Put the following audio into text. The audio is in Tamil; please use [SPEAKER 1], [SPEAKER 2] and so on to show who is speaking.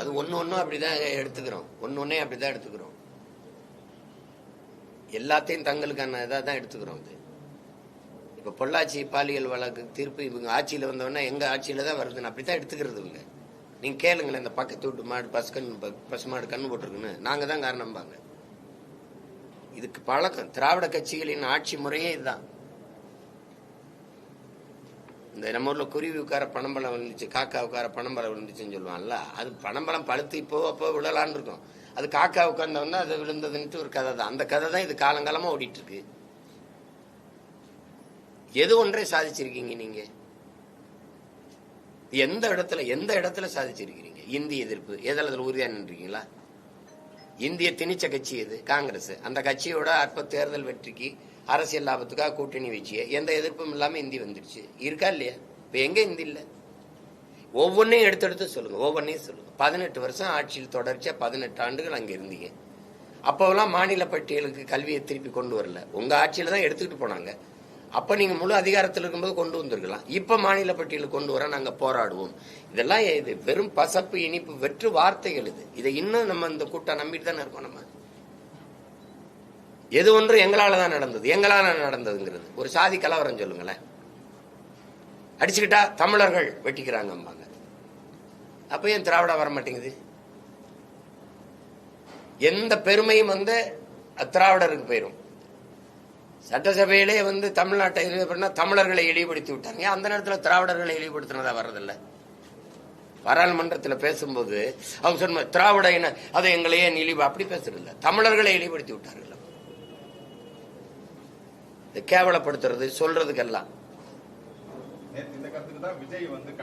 [SPEAKER 1] அது ஒன்று ஒன்றும் அப்படிதான் எடுத்துக்கிறோம். ஒன்று ஒன்றே அப்படிதான் எடுத்துக்கிறோம். எல்லாத்தையும் தங்களுக்கான இதாக தான் எடுத்துக்கிறோம் இது இப்போ பொள்ளாச்சி பாலியல் வழக்கு தீர்ப்பு இவங்க ஆட்சியில் வந்தவொடனே எங்கள் ஆட்சியில் தான் வருதுன்னு அப்படி தான் எடுத்துக்கிறது இவங்க. நீங்கள் கேளுங்களேன் இந்த பக்கத்து வீட்டு மாடு பசு கண் பசு மாடு கண்ணு போட்டிருக்குன்னு. நாங்கள் தான் காரணம்பாங்க இதுக்கு பழக்கம். திராவிட கட்சிகளின் ஆட்சி முறையே இதுதான். இந்த நம்ம ஊர்ல குருவி உட்கார பணம்பழம் விழுந்துச்சு காக்கா உட்கார பணம்பழம் விழுந்துச்சுன்னு சொல்லுவான்ல அது பணம்பழம் பழுத்து இப்போ அப்போ விழலான்னு இருக்கும். அது காக்கா உட்கார்ந்தவொடனே அது விழுந்ததுன்ட்டு ஒரு கதை தான். அந்த கதை தான் இது காலங்காலமா ஓடிட்டு இருக்கு எது ஒன்றே சாதிச்சிருக்கீங்க நீங்க? எந்த இடத்துல எந்த இடத்துல சாதிச்சிருக்கிறீங்க? இந்திய எதிர்ப்பு எதில் அதில் உறுதியா நின்றீங்களா இந்திய திணிச்ச கட்சி எது? காங்கிரஸ். அந்த கட்சியோட அற்ப தேர்தல் வெற்றிக்கு அரசியல் லாபத்துக்காக கூட்டணி வச்சு எந்த எதிர்ப்பும் இல்லாம இந்தி வந்துருச்சு இருக்கா இல்லையா? இப்ப எங்க இந்தி இல்ல? ஒவ்வொன்றையும் எடுத்து எடுத்து சொல்லுங்க. ஒவ்வொன்றையும் சொல்லுங்க. பதினெட்டு வருஷம் ஆட்சியில் தொடர்ச்சியா பதினெட்டு ஆண்டுகள் அங்க இருந்தீங்க. அப்போலாம் மாநில பட்டியலுக்கு கல்வியை திருப்பி கொண்டு வரல. உங்க ஆட்சியில தான் எடுத்துக்கிட்டு போனாங்க. அப்ப நீங்க முழு அதிகாரத்தில் இருக்கும்போது கொண்டு வந்திருக்கலாம். இப்ப மாநில பட்டியலுக்கு கொண்டு வர நாங்க போராடுவோம். இதெல்லாம் இது வெறும் பசப்பு இனிப்பு வெற்று வார்த்தைகள் இது. இதை இன்னும் நம்ம இந்த கூட்டம் நம்பிட்டு தானே இருக்கோம் நம்ம? எது ஒன்று எங்களால் தான் நடந்தது எங்களால் நடந்ததுங்கிறது. ஒரு சாதி கலவரம் சொல்லுங்களேன். அடிச்சுக்கிட்டா தமிழர்கள் வெட்டிக்கிறாங்கம்பாங்க. அப்போ ஏன் திராவிட வர மாட்டேங்குது? எந்த பெருமையும் வந்து திராவிடருக்கு போயிரும். சட்டசபையிலே வந்து தமிழ்நாட்டை இது தமிழர்களை இழிவுபடுத்தி விட்டாங்க. அந்த நேரத்தில் திராவிடர்களை இழிவுபடுத்தினதா வர்றதில்லை? பாராளுமன்றத்தில் பேசும்போது அவங்க சொன்ன திராவிட இன அதை எங்களையே இழிவு அப்படி பேசுறதில்ல. தமிழர்களை இழிவுபடுத்தி விட்டார்கள்? கேவலப்படுத்துறது சொல்றதுக்கெல்லாம்.